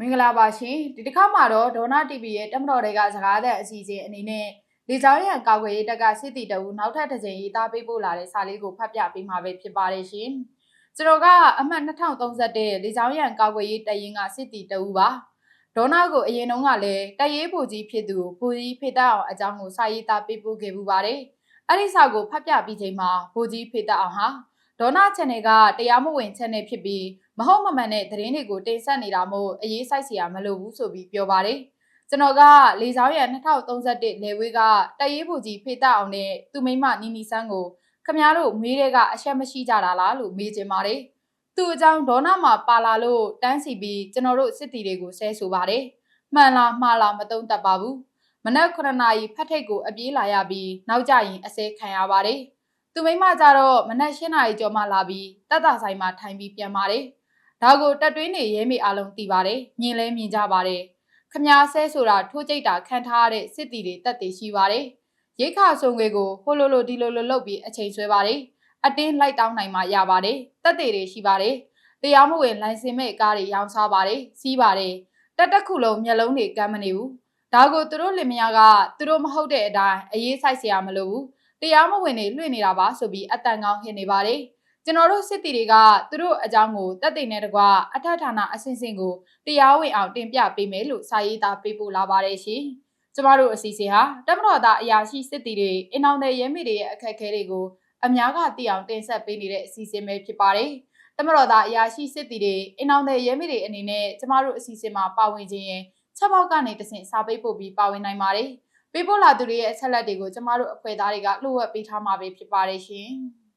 မင်္ဂလာပါရှင်ဒီတစ်ခါမှာတော့ဒေါနာ TV ရဲ့တက်မတော်တွေကစကားတဲ့အစီအစဉ်အနေနဲ့လေကြောင်းရန်ကာကွယ်ရေးတပ်ကစစ်တီတအူနောက်ထပ်တစ်ကြိမ်ရေးသားပေးပို့လာတဲ့စာလေးကိုဖတ်ပြပေးမှာပဲဖြစ်ပါတယ်ရှင်ကျွန်တော်ကအမှတ်2031လေကြောင်းရန်ကာကွယ်ရေးတပ်ရင်းကစစ်တီတအူပါဒေါနာကိုအရင်တုန်းကလည်းတပ်ရေးဘူကြီးဖြစ်သူဘူကြီးဖေတအောင်အကြောင်းကိုစာရေးသားပေးပို့ခဲ့ပူပါတယ်အဲ့ဒီစာကိုဖတ်ပြပြီးချိန်မှာဘူကြီးဖေတအောင်ဟာ ဒေါနာ channel ကတရားမဝင် channel ဖြစ်ပြီးမဟုတ်မမှန်တဲ့သတင်းတွေကိုတင်ဆက်နေတာမို့အရေးစိုက်စရာမလိုဘူးဆိုပြီးပြောပါတယ်ကျွန်တော်ကလေဆောင်ရ2031လေဝေးကတရေးဘူကြီးဖေတအောင်နဲ့သူမိမနီနီဆန်းကိုခမားတို့မေးတဲ့ကအရှက်မရှိကြတာလားလို့မေးချင်ပါတယ်သူ့အကြောင်းဒေါနာမှာပါလာလို့တန်းစီပြီးကျွန်တော်တို့စစ်တီတွေကိုဆဲဆိုပါတယ်မှန်လားမှားလားမတုံးတတ်ပါဘူးမနက်9နာရီဖတ်ထိတ်ကိုအပြေးလာရပြီးနောက်ကျရင်အစဲခံရပါတယ် သူမိမကြတော့မနက်10နာရီကျော်မှလာပြီးတက်တာဆိုင်မှာထိုင်ပြီးပြန်ပါတယ်ဒါကိုတက်တွင်းနေရဲမေအားလုံးသိပါတယ်မြင်လဲမြင်ကြပါတယ်ခမားဆဲဆိုတာထိုးကြိတ်တာခံထားရတဲ့စစ်တီတွေတက်တည်ရှိပါတယ်ရိတ်ခါဆုံငွေကိုဟိုလိုလိုဒီလိုလိုလုပ်ပြီးအချိန်ဆွဲပါတယ်အတင်းလိုက်တောင်းနိုင်မှရပါတယ်တက်တည်တွေရှိပါတယ်တရားမဝင်လိုင်စင်မဲ့ကားတွေရောင်းစားပါတယ်စီးပါတယ်တက်တက်ခုလုံးမျက်လုံးတွေကမ်းမနေဘူးဒါကိုသူတို့လင်မယားကသူတို့မဟုတ်တဲ့အတိုင်းအေးဆိုင်เสียမလို့ဘူး တရားမဝင်နေလွှင့်နေတာပါဆိုပြီးအတန်ကောင်းဟင်နေပါတယ်ကျွန်တော်တို့စစ်တီတွေကသူတို့အကြောင်းကိုတက်သိနေတကွအထက်ဌာနအဆင့်ဆင့်ကိုတရားဝင်အောင်တင်ပြပေးမယ်လို့စာရေးသားပေးပို့လာပါတယ်ရှင်။ကျမတို့အစီအစဉ်ဟာတမတော်သားအရာရှိစစ်တီတွေအင်အောင်တဲ့ရဲမိတွေရဲ့အခက်အခဲတွေကိုအများကသိအောင်တင်ဆက်ပေးနေတဲ့အစီအစဉ်ပဲဖြစ်ပါတယ်။တမတော်သားအရာရှိစစ်တီတွေအင်အောင်တဲ့ရဲမိတွေအနေနဲ့ကျမတို့အစီအစဉ်မှာပါဝင်ခြင်းရင်ချက်ပေါက်ကနေတဆင့်စာပေးပို့ပြီးပါဝင်နိုင်ပါတယ်။ ပေးပို့လာသူတွေရဲ့အချက်လက်တွေကိုကျမတို့အဖွဲ့သားတွေကလှုပ်ဝက်ပေးထားမှာပဲဖြစ်ပါတယ်ရှင်။